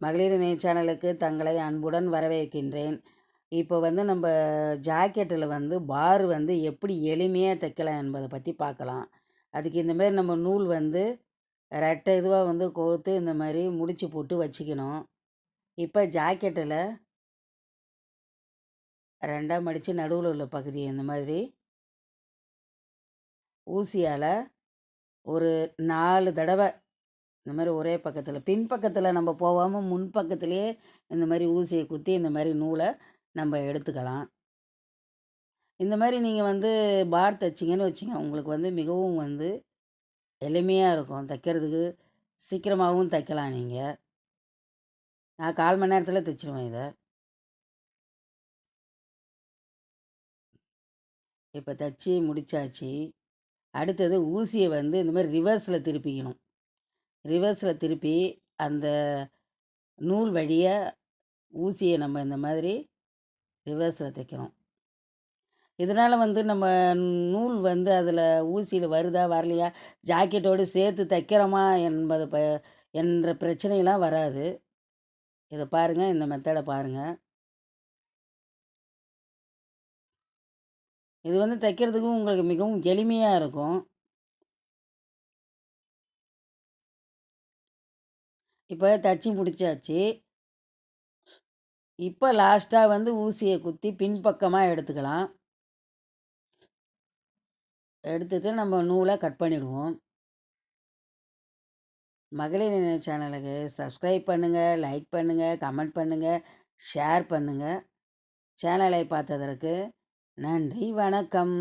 மகளிர் இணைய சேனலுக்கு தங்களை அன்புடன் வரவேற்கின்றேன். இப்போ வந்து நம்ம ஜாக்கெட்டில் வந்து பார் வந்து எப்படி எளிமையாக தைக்கலாம் என்பதை பற்றி பார்க்கலாம். அதுக்கு இந்த மாதிரி நம்ம நூல் வந்து ரெட்டை இதுவாக வந்து கோர்த்து இந்த மாதிரி முடிச்சு போட்டு வச்சுக்கணும். இப்போ ஜாக்கெட்டில் ரெண்டாக மடித்து நடுவில் உள்ள பகுதி இந்த மாதிரி ஊசியால் ஒரு நாலு தடவை இந்த மாதிரி ஒரே பக்கத்தில் பின் பக்கத்தில் நம்ம போகாமல் முன் பக்கத்துலேயே இந்த மாதிரி ஊசியை குத்தி இந்த மாதிரி நூலை நம்ம எடுத்துக்கலாம். இந்த மாதிரி நீங்கள் வந்து பார் தைச்சிங்கன்னு வச்சிங்க உங்களுக்கு வந்து மிகவும் வந்து எளிமையாக இருக்கும். தைக்கிறதுக்கு சீக்கிரமாகவும் தைக்கலாம் நீங்கள் நான் கால் மணி நேரத்தில் தைச்சிருவேன் இதை. இப்போ தைச்சி முடிச்சாச்சு. அடுத்தது ஊசியை வந்து இந்த மாதிரி ரிவர்ஸில் திருப்பிக்கணும். ரிவர்ஸில் திருப்பி அந்த நூல் வழியாக ஊசியை நம்ம இந்த மாதிரி ரிவர்ஸில் தைக்கிறோம். இதனால் வந்து நம்ம நூல் வந்து அதில் ஊசியில் வருதா வரலையா ஜாக்கெட்டோடு சேர்த்து தைக்கிறோமா என்பது ப என்ற பிரச்சனையெல்லாம் வராது. இதை பாருங்கள் இந்த மெத்தடை பாருங்கள் இது வந்து தைக்கிறதுக்கும் உங்களுக்கு மிகவும் எளிமையாக இருக்கும். இப்போ தச்சு முடிச்சாச்சு இப்போ லாஸ்ட்டாக வந்து ஊசியை குத்தி பின்பக்கமாக எடுத்துக்கலாம். எடுத்துட்டு நம்ம நூலை கட் பண்ணிவிடுவோம் மகளிர் இணைய சேனலுக்கு சப்ஸ்கிரைப் பண்ணுங்கள் லைக் பண்ணுங்கள் கமெண்ட் பண்ணுங்கள் ஷேர் பண்ணுங்கள் சேனலை பார்த்ததற்கு நன்றி வணக்கம்.